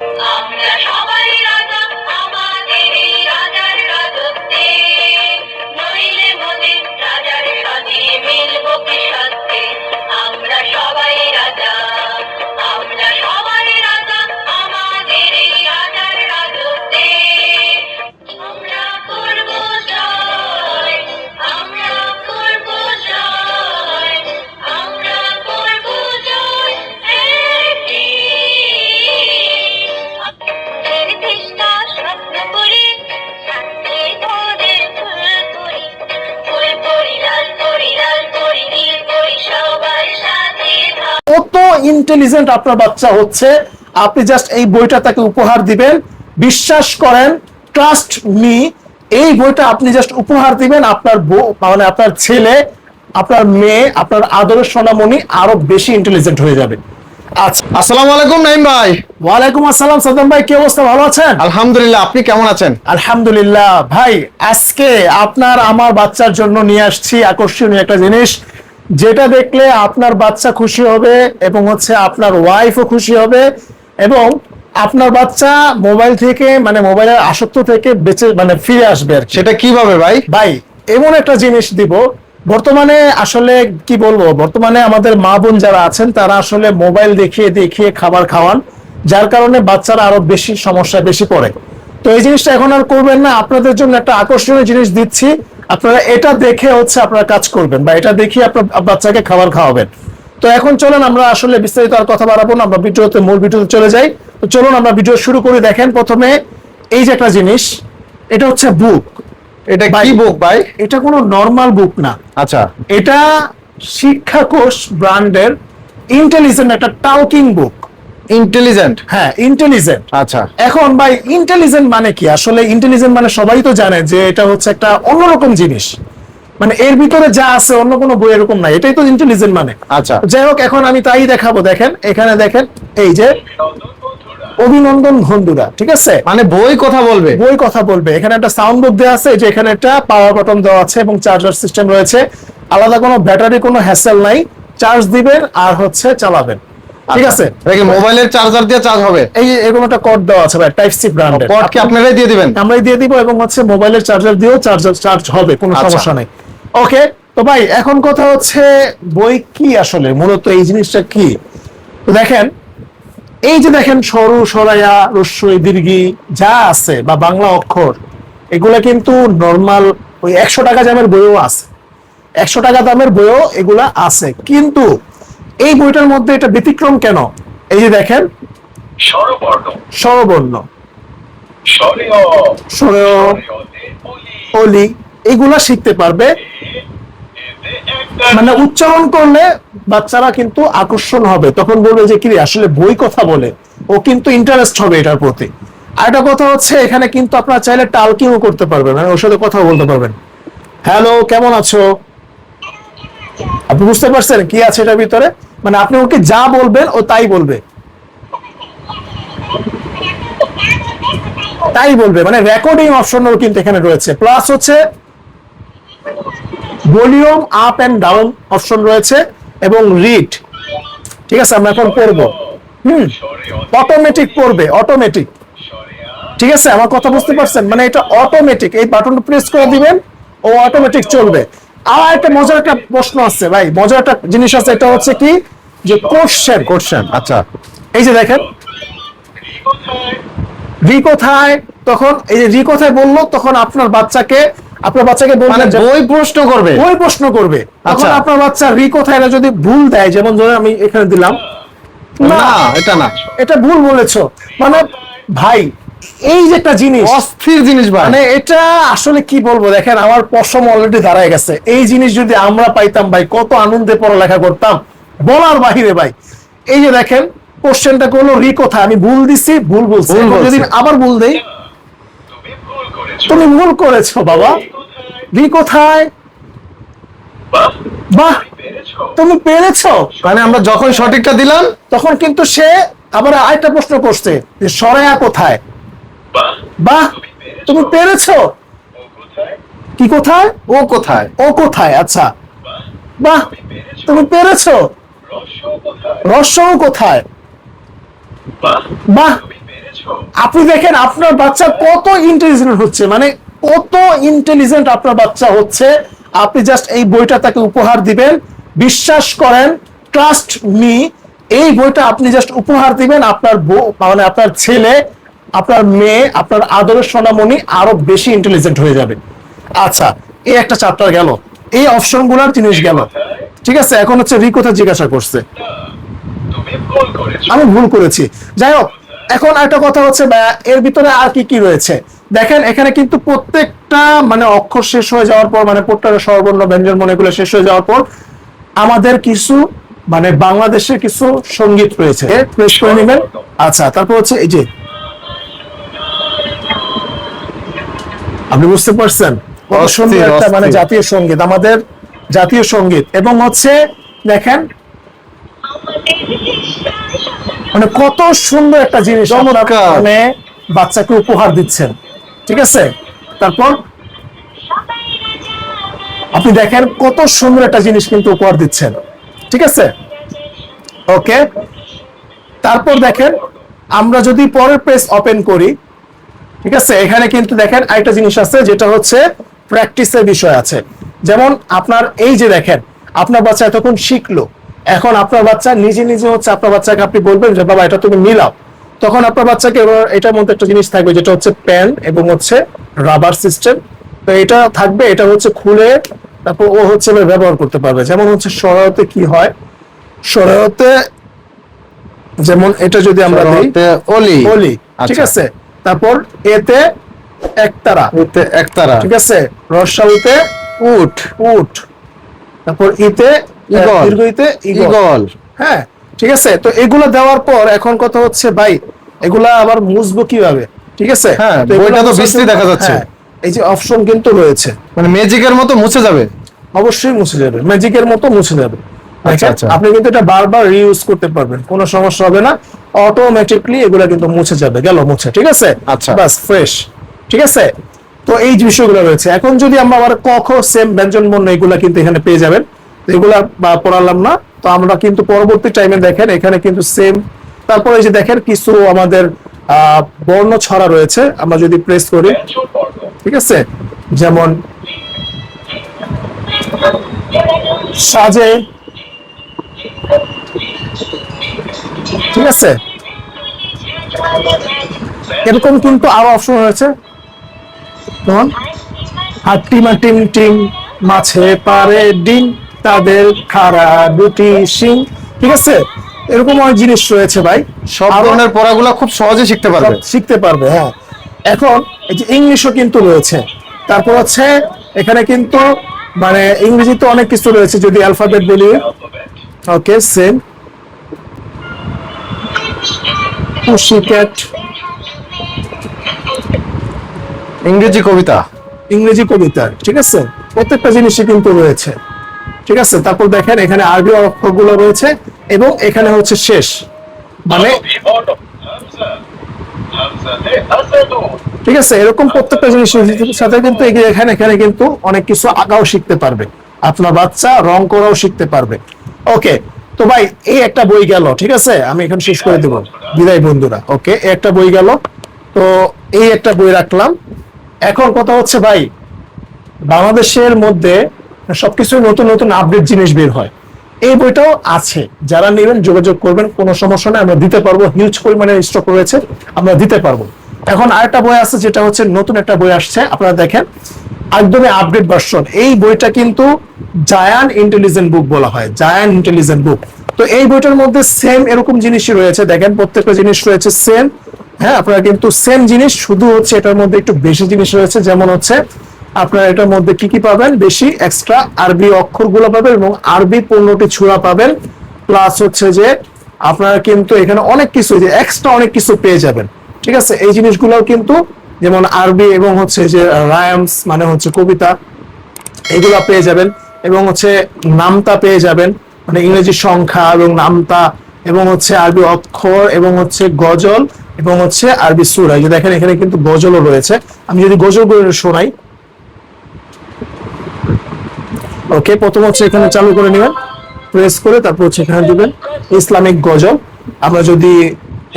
আমরা ইন্টেলিজেন্ট আপনার বাচ্চা হচ্ছে আপনি জাস্ট এই বইটা তাকে উপহার দিবেন। বিশ্বাস করেন ট্রাস্ট মি এই বইটা আপনি জাস্ট উপহার দিবেন আপনার মানে আপনার ছেলে আপনার মেয়ে আপনার আদরের সোনামণি আরও বেশি ইন্টেলিজেন্ট হয়ে যাবে। আচ্ছা আসসালামু আলাইকুম নাইম ভাই। ওয়ালাইকুম আসসালাম সাদ্দাম ভাই কি অবস্থা ভালো আছেন? আলহামদুলিল্লাহ আপনি কেমন আছেন? আলহামদুলিল্লাহ ভাই আজকে আপনার আমার বাচ্চার জন্য নিয়ে আসছি আকর্ষণীয় একটা জিনিস। যেটা দেখলে আপনার বাচ্চা খুশি হবে এবং হচ্ছে আপনার ওয়াইফও খুশি হবে এবং আপনার বাচ্চা মোবাইল থেকে মানে মোবাইলের আসক্ত থেকে বেঁচে মানে ফিরে আসবে আর সেটা কীভাবে ভাই? ভাই এমন একটা জিনিস দিব বর্তমানে আসলে কি বলব বর্তমানে আমাদের মা বোন যারা আছেন তারা আসলে মোবাইল দেখিয়ে দেখিয়ে খাবার খাওয়ান যার কারণে বাচ্চারা আরও বেশি সমস্যা বেশি পড়ে। তো এই জিনিসটা এখন আর করবেন না আপনাদের জন্য একটা আকর্ষণীয় জিনিস দিচ্ছি আপনারা এটা দেখে হচ্ছে আপনারা কাজ করবেন বা এটা দেখিয়ে আপনার বাচ্চাকে খাবার খাওয়াবেন। তো এখন চলেন আমরা আসলে বিস্তারিত আর কথা বাড়াবো না আমরা ভিডিওতে মূল ভিডিওতে চলে যাই। তো চলুন আমরা ভিডিও শুরু করে দেখেন প্রথমে এই যে একটা জিনিস এটা হচ্ছে বুক এটা। কি বুক ভাই? এটা কোনো নর্মাল বুক না। আচ্ছা। এটা শিক্ষাকোষ ব্র্যান্ডের ইন্টেলিজেন্ট একটা টাউকিং বুক ইন্টেলিজেন্ট হ্যাঁ ইন্টেলিজেন্ট আচ্ছা। এখন ভাই ইন্টেলিজেন্ট মানে কি? আসলে ইন্টেলিজেন্ট মানে সবাই তো জানে যে এটা হচ্ছে একটা অন্যরকম জিনিস। মানে এর ভিতরে যা আছে অন্য কোনো বই এরকম নাই। এটাই তো ইন্টেলিজেন্ট মানে। আচ্ছা। যাই হোক এখন আমি তাই দেখাবো দেখেন এখানে দেখেন এই যে অভিনন্দন বন্ধুরা ঠিক আছে? মানে বই কথা বলবে। বই কথা বলবে। এখানে একটা সাউন্ড বুক দেওয়া আছে যে এখানে একটা পাওয়ার বাটন দেওয়া আছে এবং চার্জার সিস্টেম রয়েছে। আলাদা কোনো ব্যাটারি কোনো হ্যাসেল নাই। চার্জ দিবেন আর হচ্ছে চালাবেন। ঠিক আছে? এটা কি মোবাইলের চার্জার দিয়ে চার্জ হবে? এই এরকম একটা কোড দেওয়া আছে ভাই টাইপ সি ব্র্যান্ডের পট কি আপনারাই দিয়ে দিবেন? আমরাই দিয়ে দিব এবং হচ্ছে মোবাইলের চার্জার দিয়েও চার্জার চার্জ হবে কোনো আচ্ছা। সমস্যা নেই। ওকে তো ভাই এখন কথা হচ্ছে বই কি আসলে? মূলত এই জিনিসটা কি? দেখেন এই যে দেখেন সরু সরাইয়া রস্যই দীর্ঘি যা আছে বা বাংলা অক্ষর এগুলা কিন্তু নর্মাল ওই একশো টাকা দামের বইও আছে। একশো টাকা দামের বইও এগুলা আছে। কিন্তু এই বইটার মধ্যে এটা ব্যতিক্রম কেন? এই যে দেখেন। স্বরবর্ণ। অলি। এগুলা শিখতে পারবে। মানে উচ্চারণ করলে বাচ্চারা কিন্তু আকর্ষণ হবে। তখন বলবে যে কি আসলে বই কথা বলে। ও কিন্তু ইন্টারেস্ট হবে এটার প্রতি। আর একটা কথা হচ্ছে এখানে কিন্তু আপনারা চাইলে টালকিংও করতে পারবেন। মানে ওর সাথে কথা বলতে পারবেন। হ্যালো কেমন আছো? আপনি বুঝতে পারছেন? কি আছে এটার ভিতরে? মানে আপনি ওকে যা বলবেন ও তাই বলবে। তাই বলবে। মানে রেকর্ডিং অপশনও কিন্তু এখানে রয়েছে। প্লাস হচ্ছে volume up and down option রয়েছে এবং রিড ঠিক আছে, আমরা এখন পড়ব। হুম অটোমেটিক পড়বে অটোমেটিক ঠিক আছে, আমার কথা বুঝতে পারছেন? মানে এটা অটোমেটিক এই বাটনটা প্রেস করে দিবেন, ও অটোমেটিক চলবে। আর একটা মজার একটা প্রশ্ন আছে ভাই, মজার একটা জিনিস আছে, এটা হচ্ছে কি? যে কোশ্চেন কোশ্চেন আচ্ছা। এই যে দেখেন রি কোথায় তখন এই যে রি কোথায় বলল তখন আপনার বাচ্চাকে আপনার বাচ্চাকে মানে বলবেন বই প্রশ্ন করবে। ওই প্রশ্ন করবে। আচ্ছা। আপনার বাচ্চা রি কোথায় এটা যদি ভুল দেয় যেমন ধরে আমি এখানে দিলাম না এটা না। এটা ভুল বলেছ। মানে ভাই এই যে একটা জিনিস অস্থির জিনিস ভাই। মানে এটা আসলে কি বলব? দেখেন আমার পশম অলরেডি দাঁড়ায় গেছে। এই জিনিস যদি আমরা পাইতাম ভাই কত আনন্দে পড়ালেখা করতাম। বলার বাহিরে ভাই। এই যে দেখেন কোশ্চেনটা করল রি কোথায়? আমি ভুল দিছি ভুল বলছি। যদি আবার ভুল দেই তুমি ভুল করেছ বাবা। রি কোথায়? বাহ তুমি পেরেছ। মানে আমরা যখন সঠিকটা দিলাম তখন কিন্তু সে আবার আরেকটা প্রশ্ন করছে যে সরায়া কোথায়? বাহ তুমি পেরেছ। কি কোথায়? ও কোথায়? ও কোথায়? আচ্ছা। বাহ তুমি পেরেছ। তুমি কোথায়? বাহ। আপনি দেখেন আপনার বাচ্চা কত ইন্টেলিজেন্ট হচ্ছে মানে কত ইন্টেলিজেন্ট আপনার বাচ্চা হচ্ছে। আপনি জাস্ট এই বইটা তাকে উপহার দিবেন। বিশ্বাস করেন ট্রাস্ট মি এই বইটা আপনি জাস্ট উপহার দিবেন আপনার মানে আপনার ছেলে আপনার মেয়ে আপনার আদরের সোনামণি আরও বেশি ইন্টেলিজেন্ট হয়ে যাবে। আচ্ছা এই একটা চ্যাপ্টার গেল। এই অপশনগুলার জিনিস গেল। ঠিক আছে এখন হচ্ছে রিকোথা জিজ্ঞাসা করছে? আমি ভুল করেছি। যাই হোক এখন একটা কথা হচ্ছে এর ভিতরে আর কি কি রয়েছে? দেখেন এখানে কিন্তু প্রত্যেকটা মানে অক্ষর শেষ হয়ে যাওয়ার পর মানে প্রত্যেকটা সর্বর্ণ ব্যঞ্জন মনে এগুলো শেষ হয়ে যাওয়ার পর আমাদের কিছু মানে বাংলাদেশের কিছু সংগীত রয়েছে। প্রেস করে নেবেন। আচ্ছা তারপর হচ্ছে এই যে আপনি বুঝতে পারছেন? মানে জাতীয় সংগীত। আমাদের জাতীয় সংগীত এবং হচ্ছে দেখেন মানে কত সুন্দর একটা জিনিস মানে বাচ্চাকে উপহার দিচ্ছেন ঠিক আছে? তারপর আপনি দেখেন কত সুন্দর একটা জিনিস কিন্তু উপহার দিচ্ছেন ঠিক আছে? ওকে? তারপর দেখেন আমরা যদি পরের পেজ ওপেন করি ঠিক আছে? এখানে কিন্তু দেখেন আরেকটা জিনিস আছে যেটা হচ্ছে প্র্যাকটিসের বিষয় আছে। যেমন আপনার এই যে দেখেন আপনার বাচ্চা এতক্ষণ শিখলো। এখন আপনার বাচ্চা নিজে নিজে হচ্ছে আপনার বাচ্চাকে আপনি বলবেন যে বাবা এটা তুমি মিলাও। তখন আপনার বাচ্চাকে এবার এটার মধ্যে একটা জিনিস থাকবে যেটা হচ্ছে পেন এবং হচ্ছে রাবার সিস্টেম। তো এটা থাকবে এটা হচ্ছে খুলে তারপর ও হচ্ছে ব্যবহার করতে পারবে। যেমন হচ্ছে সরায়তে কি হয়? সরায়তে যেমন এটা যদি আমরা দিই সরতে অলি ঠিক আচ্ছা। আছে? তারপর এতে একতারা। একতারা। ঠিক আছে? রসাউতে উট। উট। তারপর ইতে ঈগল। দীর্ঘ ইতে ইগল। হ্যাঁ ঠিক আছে? তো এগুলো দেওয়ার পর এখন কথা হচ্ছে ভাই এগুলা আবার মুছবো কীভাবে? ঠিক আছে? হ্যাঁ, বইটা তো বিশ্রী দেখা যাচ্ছে। হ্যাঁ, এই যে অপশন কিন্তু রয়েছে। মানে ম্যাজিকের মতো মুছে যাবে? অবশ্যই মুছে যাবে। ম্যাজিকের মতো মুছে যাবে। আচ্ছা, আচ্ছা। আপনি কিন্তু এটা বারবার রিউজ করতে পারবেন। কোনো সমস্যা হবে না। অটোমেটিকলি এগুলা কিন্তু মুছে যাবে। গেল মুছে। ঠিক আছে? আচ্ছা। বাস ফ্রেশ ঠিক আছে? তো এই যে বিষয়গুলো রয়েছে, এখন যদি আমরা আবার ক, খ সেম ব্যঞ্জন বর্ণ এগুলা কিন্তু এখানে পেয়ে যাবেন। এগুলা পড়ালাম না। তো আমরা কিন্তু পরবর্তী টাইমে দেখেন, এখানে কিন্তু সেম তারপরে যে দেখেন, কিছু আমাদের বর্ণ ছড়া রয়েছে, আমরা যদি প্রেস করি। ঠিক আছে? যেমন, সাজে। ঠিক আছে? এরকম কিন্তু আরও অপশন রয়েছে। যেমন আর টিম টিম টিম মাছে পারে ডিম তাদের খাড়া দুটি শিং। ঠিক আছে? এরকম অনেক জিনিস রয়েছে ভাই। সব ধরনের পড়াগুলো খুব সহজে শিখতে পারবে। শিখতে পারবে হ্যাঁ। এখন এই যে ইংলিশও কিন্তু রয়েছে। তারপর হচ্ছে এখানে কিন্তু মানে ইংরেজিতে অনেক কিছু রয়েছে যদি অ্যালফাবেট বলি। ওকে সেম পুশিক্যাট ইংরেজি কবিতা। ইংরেজি কবিতা, ঠিক আছে? প্রত্যেকটা জিনিসই কিন্তু রয়েছে। ঠিক আছে? তারপর দেখেন, এখানে আরবি অক্ষরগুলো রয়েছে এবং এখানে হচ্ছে শেষ। মানে ঠিক আছে? এরকম প্রত্যেকটা জিনিসের সাথে কিন্তু এখানে এখানে কিন্তু অনেক কিছু আঁকাও শিখতে পারবে। আপনার বাচ্চা রং করাও শিখতে পারবে। ওকে, তো ভাই, এই একটা বই গেল, ঠিক আছে? আমি এখন শেষ করে দেব। বিদায় বন্ধুরা, ওকে? একটা বই গেল। তো এই একটা বই রাখলাম। এখন কথা হচ্ছে ভাই, বাংলাদেশের মধ্যে সবকিছু নতুন নতুন আপডেট জিনিস বের হয়। এই বইটাও আছে, যারা নেবেন যোগাযোগ করবেন, কোনো সমস্যা নেই, আমরা দিতে পারব হিউজ পরিমাণে স্টক রয়েছে, আমরা দিতে পারব। এখন আরেকটা বই আছে, যেটা হচ্ছে নতুন একটা বই আসছে, আপনারা দেখেন, একদমই আপডেট ভার্সন এই বইটা কিন্তু জায়ান ইন্টেলিজেন্ট বুক বলা হয় জায়ান ইন্টেলিজেন্ট বুক তো এই বইটার মধ্যে সেম এরকম জিনিসই রয়েছে, দেখেন, প্রত্যেকটা জিনিস রয়েছে সেম হ্যাঁ আপনারা কিন্তু সেম জিনিস, শুধু হচ্ছে এটার মধ্যে একটু বেশি জিনিস রয়েছে, যেমন হচ্ছে আপনারা এটার মধ্যে কি কি পাবেন? বেশি এক্সট্রা আরবি অক্ষরগুলো পাবেন এবং আরবি পণ্যটি ছুড়া পাবেন। প্লাস হচ্ছে যে আপনারা কিন্তু এখানে অনেক কিছু যে এক্সট্রা অনেক কিছু পেয়ে যাবেন। ঠিক আছে? এই জিনিসগুলোও কিন্তু, যেমন আরবি এবং হচ্ছে যে রায়ামস মানে হচ্ছে কবিতা, এগুলা পেয়ে যাবেন। এবং হচ্ছে নামতা পেয়ে যাবেন মানে ইংরেজি সংখ্যা এবং নামতা, এবং হচ্ছে আরবি অক্ষর, এবং হচ্ছে গজল এবং হচ্ছে আরবি সুরা যে দেখেন এখানে কিন্তু গজলও রয়েছে। আমি যদি গজলগুলো শোনাই। ওকে প্রথম হচ্ছে এখানে চালু করে নেবেন। প্রেস করে তারপর হচ্ছে এখানে দিবেন ইসলামিক গজল। আমরা যদি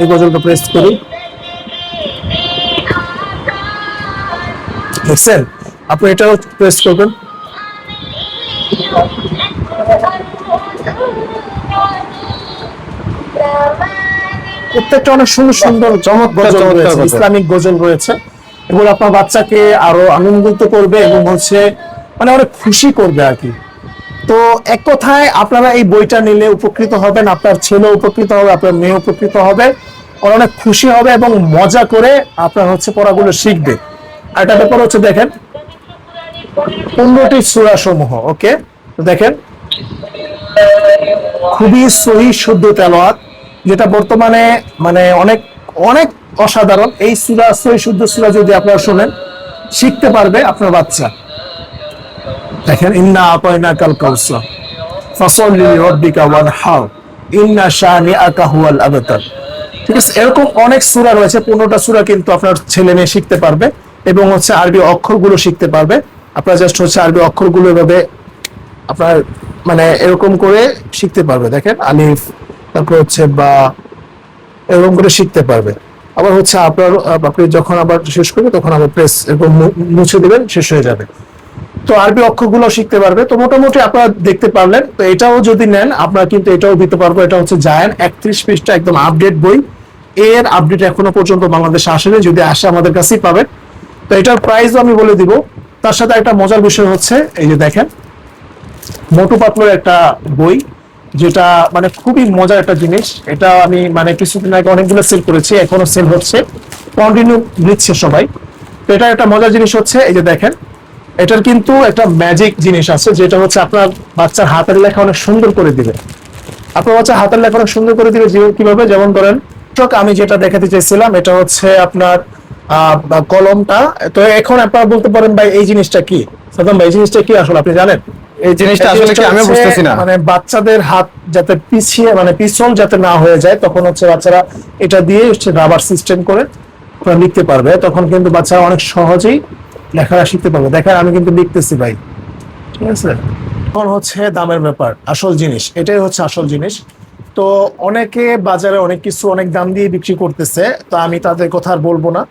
এই গজলটা প্রেস করি। আপনি এটাও প্রেস করবেন। প্রত্যেকটা অনেক সুন্দর সুন্দর চমৎকার। ইসলামিক গজল রয়েছে। এগুলো আপনার বাচ্চাকে আরও আনন্দিত করবে এবং হচ্ছে মানে অনেক খুশি করবে আর কি। তো এক কথায় আপনারা এই বইটা নিলে উপকৃত হবেন আপনার ছেলে উপকৃত হবে আপনার মেয়ে উপকৃত হবে। ওরা অনেক খুশি হবে এবং মজা করে আপনার হচ্ছে পড়াগুলো শিখবে। আর একটা ব্যাপার হচ্ছে দেখেন পনেরোটি সুরা সমূহ ওকে? তো দেখেন খুবই সহি শুদ্ধ তেলোয়াত যেটা বর্তমানে মানে অনেক অনেক অসাধারণ। এই সুরা, সহি শুদ্ধ সুরা যদি আপনারা শোনেন, শিখতে পারবে আপনার বাচ্চা। দেখেন, ইন্না আপাইনা কাল কাউসা রব্বিকা ওয়ানহার ইন্না শানিআকা হুয়াল আবতার। ঠিক আছে, এরকম অনেক সূরা রয়েছে, পনেরোটা সূরা কিন্তু আপনার ছেলে মেয়ে শিখতে পারবে এবং হচ্ছে আরবি অক্ষরগুলো শিখতে পারবে। আপনার জাস্ট হচ্ছে আরবি অক্ষরগুলো এভাবে আপনার মানে এরকম করে শিখতে পারবে। দেখেন, আলিফ তারপর হচ্ছে বা এরকম করে শিখতে পারবে। আবার হচ্ছে আপনার, আপনি যখন আবার শেষ করবে তখন আবার প্রেস এরকম মুছে দেবেন, শেষ হয়ে যাবে। তো আরবি অক্ষরগুলো শিখতে পারবে। তো মোটামুটি আপনারা দেখতে পারলেন। তো এটাও যদি নেন, আপনারা কিন্তু এটাও দিতে পারব। এটা হচ্ছে জায়ান একত্রিশ পৃষ্ঠা একদম আপডেট বই। এর আপডেট এখনও পর্যন্ত বাংলাদেশে আসেনি। যদি আসে, আমাদের কাছেই পাবেন। তো এটার প্রাইসও আমি বলে দিব। তার সাথে একটা মজার বিষয় হচ্ছে, এই যে দেখেন, মোটু পাতলোর একটা বই। যেটা মানে খুবই মজার একটা জিনিস। এটা আমি মানে কিছুদিন আগে অনেকগুলো সেল করেছি, এখনও সেল হচ্ছে। কন্টিনিউ নিচ্ছে সবাই। তো এটা একটা মজার জিনিস হচ্ছে, এই যে দেখেন, এটার কিন্তু একটা ম্যাজিক জিনিস আছে, যেটা হচ্ছে আপনার বাচ্চার হাতের লেখা অনেক সুন্দর করে দিবে। আপনার বাচ্চা হাতের লেখা অনেক সুন্দর করে দিবে যে- কীভাবে, যেমন ধরেন আমি যেটা দেখাতে চাইছিলাম এটা হচ্ছে আপনার কলমটা। তো এখন আপনারা বলতে পারেন, ভাই, এই জিনিসটা কি? সাদাম ভাই, এই জিনিসটা কি আসলে আপনি জানেন? এই জিনিসটা আসলে কি আমি বুঝতেছি না। মানে বাচ্চাদের হাত যাতে পিছিয়ে মানে পিছল যাতে না হয়ে যায় তখন হচ্ছে বাচ্চারা এটা দিয়ে হচ্ছে রাবার সিস্টেম করে লিখতে পারবে। তখন কিন্তু বাচ্চারা অনেক সহজেই লেখাটা শিখতে পারবে। দেখেন আমি কিন্তু লিখতেছি ভাই। ঠিক আছে? এখন হচ্ছে দামের ব্যাপার আসল জিনিস। এটাই হচ্ছে আসল জিনিস। তো অনেকে বাজারে অনেক কিছু অনেক দাম দিয়ে বিক্রি করতেছে তো আমি তাদের কথা আর বলব না।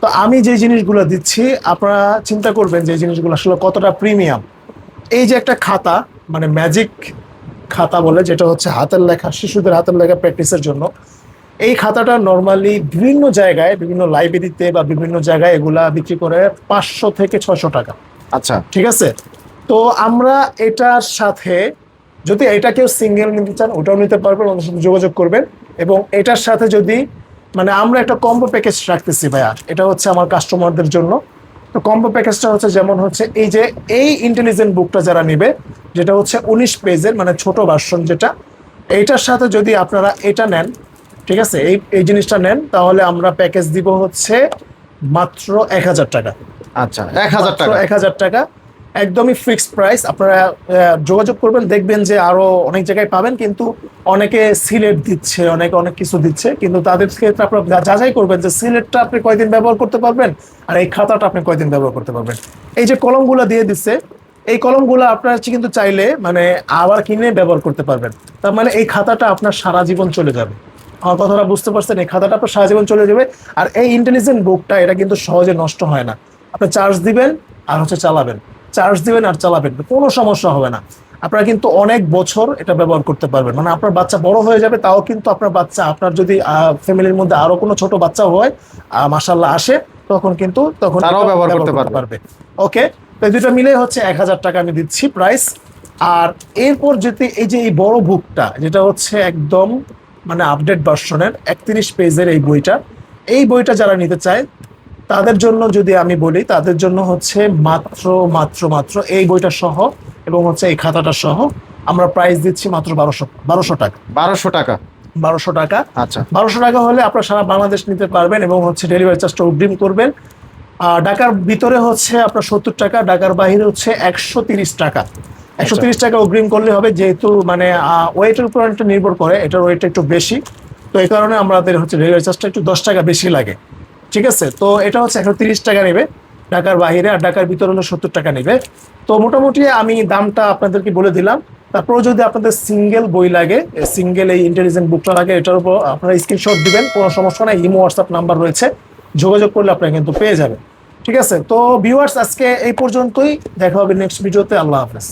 তো আমি যে জিনিসগুলো দিচ্ছি আপনারা চিন্তা করবেন যে জিনিসগুলো আসলে কতটা প্রিমিয়াম এই যে একটা খাতা মানে ম্যাজিক খাতা বলে যেটা হচ্ছে হাতের লেখা শিশুদের হাতের লেখা প্র্যাকটিসের জন্য এই খাতাটা নর্মালি বিভিন্ন জায়গায় বিভিন্ন লাইব্রেরিতে বা বিভিন্ন জায়গায় এগুলা বিক্রি করে পাঁচশো থেকে ছয়শো টাকা। আচ্ছা। ঠিক আছে? তো আমরা এটার সাথে যদি এটা কেউ সিঙ্গেল নিতে চান ওটাও নিতে পারবেন আমাদের সাথে যোগাযোগ করবেন। এবং এটার সাথে যদি মানে আমরা একটা কম্বো প্যাকেজ রাখতেছি ভাইয়া এটা হচ্ছে আমার কাস্টমারদের জন্য। তো কম্বো প্যাকেজটা হচ্ছে যেমন হচ্ছে এই যে এই ইন্টেলিজেন্ট বুকটা যারা নেবে যেটা হচ্ছে উনিশ পেজের মানে ছোট ভার্সন যেটা এইটার সাথে যদি আপনারা এটা নেন ঠিক আছে এই এই জিনিসটা নেন তাহলে আমরা প্যাকেজ দিব হচ্ছে মাত্র এক হাজার টাকা। আচ্ছা এক হাজার টাকা। এক হাজার টাকা। একদমই ফিক্সড প্রাইস আপনারা যোগাযোগ করবেন, দেখবেন যে আরও অনেক জায়গায় পাবেন, কিন্তু অনেকে সিলেট দিচ্ছে, অনেকে, অনেক কিছু দিচ্ছে। কিন্তু তাদের ক্ষেত্রে আপনারা যাচাই করবেন যে সিলেটটা আপনি কয়দিন ব্যবহার করতে পারবেন, আর এই খাতাটা আপনি কয়দিন ব্যবহার করতে পারবেন। এই যে কলমগুলো দিয়ে দিচ্ছে, এই কলমগুলো আপনার হচ্ছে কিন্তু চাইলে মানে আবার কিনে ব্যবহার করতে পারবেন। তার মানে এই খাতাটা আপনার সারা জীবন চলে যাবে। আমার কথাটা বুঝতে পারছেন? এই খাতাটা আপনার সারা জীবন চলে যাবে, আর এই ইন্টেলিজেন্ট বুকটা এটা কিন্তু সহজে নষ্ট হয় না। আপনি চার্জ দিবেন, আর হচ্ছে চালাবেন। চার্জ দিবেন আর চালাবেন। কোনো সমস্যা হবে না। আপনারা কিন্তু অনেক বছর এটা ব্যবহার করতে পারবেন। মানে আপনার বাচ্চা বড় হয়ে যাবে তাও কিন্তু আপনার বাচ্চা আপনার যদি ফ্যামিলির মধ্যে আরও কোনো ছোট বাচ্চা হয় মাসাল্লাহ আসে তখন কিন্তু তখন তারাও ব্যবহার করতে পারবে। ওকে? তো দুটো মিলে হচ্ছে এক হাজার টাকা আমি দিচ্ছি প্রাইস আর এরপর যদি এই যে এই বড় বুকটা যেটা হচ্ছে একদম মানে আপডেট ভার্সনের একত্রিশ পেজের এই বইটা এই বইটা যারা নিতে চায় তাদের জন্য যদি আমি বলি তাদের জন্য হচ্ছে মাত্র মাত্র মাত্র এই বইটা সহ এবং হচ্ছে এই খাতাটা সহ আমরা প্রাইস দিচ্ছি মাত্র বারোশো বারোশো টাকা। বারোশো টাকা। বারোশো টাকা। আচ্ছা। বারোশো টাকা হলে আপনারা সারা বাংলাদেশ নিতে পারবেন এবং হচ্ছে ডেলিভারি চার্জটা অগ্রিম করবেন। আর ঢাকার ভিতরে হচ্ছে আপনার সত্তর টাকা ঢাকার বাইরে হচ্ছে একশো তিরিশ টাকা। একশো তিরিশ টাকা অগ্রিম করলে হবে যেহেতু মানে ওয়েটের উপর একটা নির্ভর করে এটার ওয়েটটা একটু বেশি। তো এই কারণে আমাদের হচ্ছে ডেলিভারি চার্জটা একটু দশ টাকা বেশি লাগে। ঠিক আছে? তো এটা হচ্ছে একশো টাকা নেবে, ঢাকার বাহিরে আর ঢাকার ভিতরে হলো সত্তর টাকা নেবে। তো মোটামুটি আমি দামটা আপনাদেরকে বলে দিলাম। তারপরে যদি আপনাদের সিঙ্গেল বই লাগে সিঙ্গেল এই ইন্টেলিজেন্ট বুকটা লাগে, এটার উপর আপনারা স্ক্রিনশট দিবেন, কোনো সমস্যা নাই, ইমো হোয়াটসঅ্যাপ নাম্বার রয়েছে। যোগাযোগ করলে আপনারা কিন্তু পেয়ে যাবেন। ঠিক আছে? তো ভিউয়ার্স আজকে এই পর্যন্তই, দেখা হবে নেক্সট ভিডিওতে আল্লাহ হাফেজ।